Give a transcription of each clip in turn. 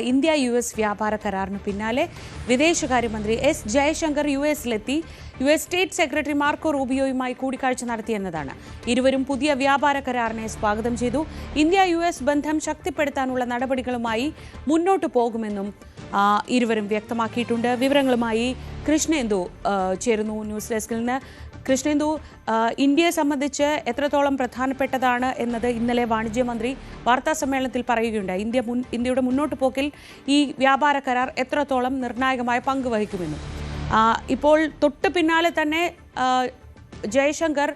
India U S വ്യാപാര കരാറിന് പിന്നാലെ വിദേശകാര്യമന്ത്രി S Jaishankar U എസിലെത്തി. U S state secretary Marco റൂബിയോയുമായി കൂടിക്കാഴ്ച നടത്തിയെന്നതാണ്. ഇരുവരും പുതിയ വ്യാപാര കരാറിനെ സ്വാഗതം ചെയ്തു. ഇന്ത്യ യു എസ് ബന്ധം ശക്തിപ്പെടുത്താനുള്ള നടപടികളുമായി മുന്നോട്ടു പോകുമെന്നും ഇരുവരും വ്യക്തമാക്കിയിട്ടുണ്ട്. വിവരങ്ങളുമായി കൃഷ്ണേന്ദു ചേരുന്നു ന്യൂസ് ഡെസ്കിൽ നിന്ന്. കൃഷ്ണേന്ദു ഇന്ത്യയെ സംബന്ധിച്ച് എത്രത്തോളം പ്രധാനപ്പെട്ടതാണ് എന്നത് ഇന്നലെ വാണിജ്യമന്ത്രി വാർത്താ സമ്മേളനത്തിൽ പറയുകയുണ്ടായി. ഇന്ത്യ മുൻ ഇന്ത്യയുടെ മുന്നോട്ട് പോക്കിൽ ഈ വ്യാപാര കരാർ എത്രത്തോളം നിർണായകമായ പങ്ക് വഹിക്കുമെന്നും. ഇപ്പോൾ തൊട്ട് പിന്നാലെ തന്നെ ജയശങ്കർ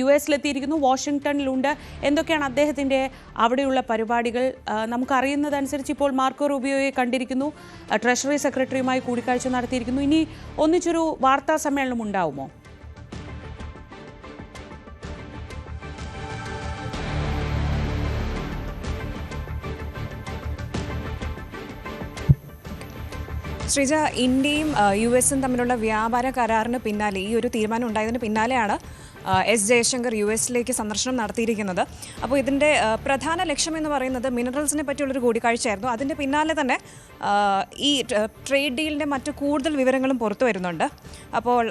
യു എസിലെത്തിയിരിക്കുന്നു വാഷിങ്ടണിലുണ്ട് എന്തൊക്കെയാണ് അദ്ദേഹത്തിന്റെ അവിടെയുള്ള പരിപാടികൾ? നമുക്കറിയുന്നതനുസരിച്ച് ഇപ്പോൾ മാർക്കോ റൂബിയോയെ കണ്ടിരിക്കുന്നു. ട്രഷറി സെക്രട്ടറിയുമായി കൂടിക്കാഴ്ച നടത്തിയിരിക്കുന്നു. ഇനി ഒന്നിച്ചൊരു വാർത്താ സമ്മേളനം ഉണ്ടാവുമോ? ശ്രീജ ഇന്ത്യയും യു എസും തമ്മിലുള്ള വ്യാപാര കരാറിന് പിന്നാലെ ഈ ഒരു തീരുമാനം ഉണ്ടായതിന് പിന്നാലെയാണ് എസ് ജയശങ്കർ യു എസിലേക്ക് സന്ദർശനം നടത്തിയിരിക്കുന്നത്. അപ്പോൾ ഇതിന്റെ പ്രധാന ലക്ഷ്യം എന്ന് പറയുന്നത് മിനറൽസിനെ പറ്റിയുള്ളൊരു കൂടിക്കാഴ്ചയായിരുന്നു. അതിന്റെ പിന്നാലെ തന്നെ ഈ ട്രേഡ് ഡീലിന്റെ മറ്റു കൂടുതൽ വിവരങ്ങളും പുറത്തു വരുന്നുണ്ട്. അപ്പോൾ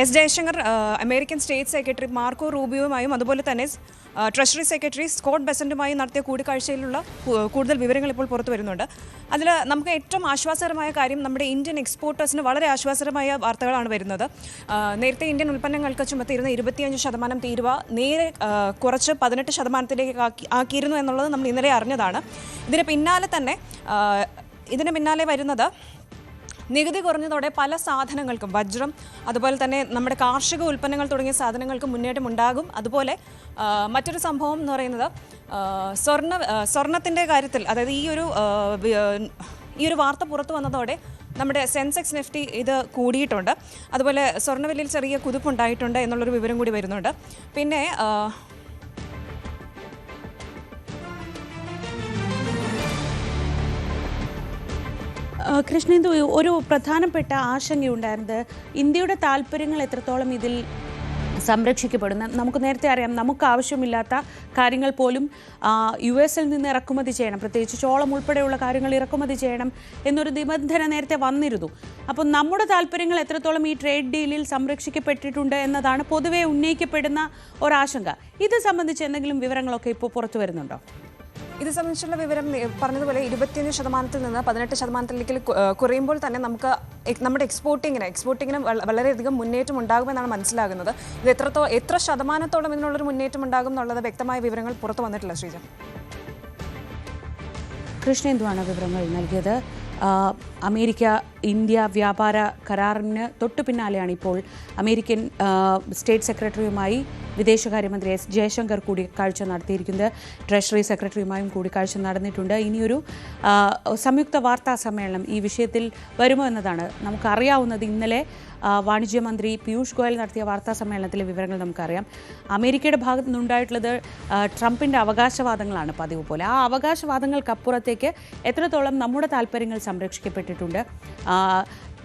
S Jaishankar American state secretary Marco റൂബിയോയുമായും അതുപോലെ തന്നെ ട്രഷറി സെക്രട്ടറി സ്കോട്ട് ബെസന്റുമായും നടത്തിയ കൂടിക്കാഴ്ചയിലുള്ള കൂടുതൽ വിവരങ്ങൾ ഇപ്പോൾ പുറത്തു വരുന്നുണ്ട്. അതിൽ നമുക്ക് ഏറ്റവും ആശ്വാസകരമായ കാര്യം നമ്മുടെ ഇന്ത്യൻ എക്സ്പോർട്ടേഴ്സിന് വളരെ ആശ്വാസകരമായ വാർത്തകളാണ് വരുന്നത്. നേരത്തെ ഇന്ത്യൻ ഉൽപ്പന്നങ്ങൾക്ക് ചുമത്തിയിരുന്ന ഇരുപത്തിയഞ്ച് ശതമാനം തീരുവ നേരെ കുറച്ച് പതിനെട്ട് ശതമാനത്തിലേക്ക് ആക്കി ആക്കിയിരുന്നു എന്നുള്ളത് നമ്മൾ ഇന്നലെ അറിഞ്ഞതാണ്. ഇതിന് പിന്നാലെ തന്നെ ഇതിന് പിന്നാലെ വരുന്നത് നികുതി കുറഞ്ഞതോടെ പല സാധനങ്ങൾക്കും വജ്രം അതുപോലെ തന്നെ നമ്മുടെ കാർഷിക ഉൽപ്പന്നങ്ങൾ തുടങ്ങിയ സാധനങ്ങൾക്ക് മുന്നേറ്റം ഉണ്ടാകും. അതുപോലെ മറ്റൊരു സംഭവം എന്ന് പറയുന്നത് സ്വർണ സ്വർണത്തിന്റെ കാര്യത്തിൽ അതായത് ഈ ഒരു ഈ ഒരു വാർത്ത പുറത്തു വന്നതോടെ നമ്മുടെ സെൻസെക്സ് നിഫ്റ്റി ഇത് കൂടിയിട്ടുണ്ട്. അതുപോലെ സ്വർണവിലയിൽ ചെറിയ കുതിപ്പുണ്ടായിട്ടുണ്ട് എന്നുള്ളൊരു വിവരം കൂടി വരുന്നുണ്ട്. പിന്നെ കൃഷ്ണേന്ദു ഒരു പ്രധാനപ്പെട്ട ആശങ്കയുണ്ടായിരുന്നത് ഇന്ത്യയുടെ താല്പര്യങ്ങൾ എത്രത്തോളം ഇതിൽ സംരക്ഷിക്കപ്പെടുന്ന. നമുക്ക് നേരത്തെ അറിയാം നമുക്ക് ആവശ്യമില്ലാത്ത കാര്യങ്ങൾ പോലും യു എസിൽ നിന്ന് ഇറക്കുമതി ചെയ്യണം. പ്രത്യേകിച്ച് ചോളം ഉൾപ്പെടെയുള്ള കാര്യങ്ങൾ ഇറക്കുമതി ചെയ്യണം എന്നൊരു നിബന്ധന നേരത്തെ വന്നിരുന്നു. അപ്പോൾ നമ്മുടെ താല്പര്യങ്ങൾ എത്രത്തോളം ഈ ട്രേഡ് ഡീലിൽ സംരക്ഷിക്കപ്പെട്ടിട്ടുണ്ട് എന്നതാണ് പൊതുവെ ഉന്നയിക്കപ്പെടുന്ന ഒരാശങ്ക. ഇത് സംബന്ധിച്ച് എന്തെങ്കിലും വിവരങ്ങളൊക്കെ ഇപ്പോൾ പുറത്തു വരുന്നുണ്ടോ? ഇത് സംബന്ധിച്ചുള്ള വിവരം പറഞ്ഞതുപോലെ ഇരുപത്തിയഞ്ച് ശതമാനത്തിൽ നിന്ന് പതിനെട്ട് ശതമാനത്തിലേക്ക് കുറയുമ്പോൾ തന്നെ നമുക്ക് നമ്മുടെ എക്സ്പോർട്ടിങ്ങിന് എക്സ്പോർട്ടിങ്ങിന് വള- വളരെയധികം മുന്നേറ്റം ഉണ്ടാകുമെന്നാണ് മനസ്സിലാകുന്നത്. ഇത് എത്രത്തോ എത്ര ശതമാനത്തോളം ഇതിനുള്ളൊരു മുന്നേറ്റം ഉണ്ടാകും എന്നുള്ളത് വ്യക്തമായ വിവരങ്ങൾ പുറത്തു വന്നിട്ടില്ല ശ്രീജ. കൃഷ്ണേന്ദുവാണ് വിവരങ്ങൾ നൽകിയത്? അമേരിക്ക ഇന്ത്യ വ്യാപാര കരാറിന് തൊട്ടു പിന്നാലെയാണ് ഇപ്പോൾ അമേരിക്കൻ സ്റ്റേറ്റ് സെക്രട്ടറിയുമായി വിദേശകാര്യമന്ത്രി എസ് ജയശങ്കർ കൂടിക്കാഴ്ച നടത്തിയിരിക്കുന്നത്. ട്രഷറി സെക്രട്ടറിയുമായും കൂടിക്കാഴ്ച നടന്നിട്ടുണ്ട്. ഇനിയൊരു സംയുക്ത വാർത്താ സമ്മേളനം ഈ വിഷയത്തിൽ വരുമോ എന്നതാണ് നമുക്കറിയാവുന്നത്. ഇന്നലെ വാണിജ്യമന്ത്രി പീയൂഷ് ഗോയൽ നടത്തിയ വാർത്താ സമ്മേളനത്തിലെ വിവരങ്ങൾ നമുക്കറിയാം. അമേരിക്കയുടെ ഭാഗത്തു നിന്നുണ്ടായിട്ടുള്ളത് ട്രംപിന്റെ അവകാശവാദങ്ങളാണ് പതിവ് പോലെ. ആ അവകാശവാദങ്ങൾക്കപ്പുറത്തേക്ക് എത്രത്തോളം നമ്മുടെ താല്പര്യങ്ങൾ സംരക്ഷിക്കപ്പെട്ടിട്ടുണ്ട്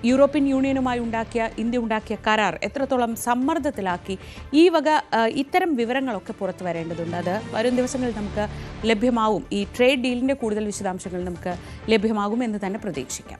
യൂറോപ്യൻ യൂണിയനുമായി ഉണ്ടാക്കിയ ഇന്ത്യ ഉണ്ടാക്കിയ കരാർ എത്രത്തോളം സമ്മർദ്ദത്തിലാക്കി ഈ വക ഇത്തരം വിവരങ്ങളൊക്കെ പുറത്തു വരേണ്ടതുണ്ട്. അത് വരും ദിവസങ്ങളിൽ നമുക്ക് ലഭ്യമാവും. ഈ ട്രേഡ് ഡീലിന്റെ കൂടുതൽ വിശദാംശങ്ങൾ നമുക്ക് ലഭ്യമാകും എന്ന് തന്നെ പ്രതീക്ഷിക്കാം.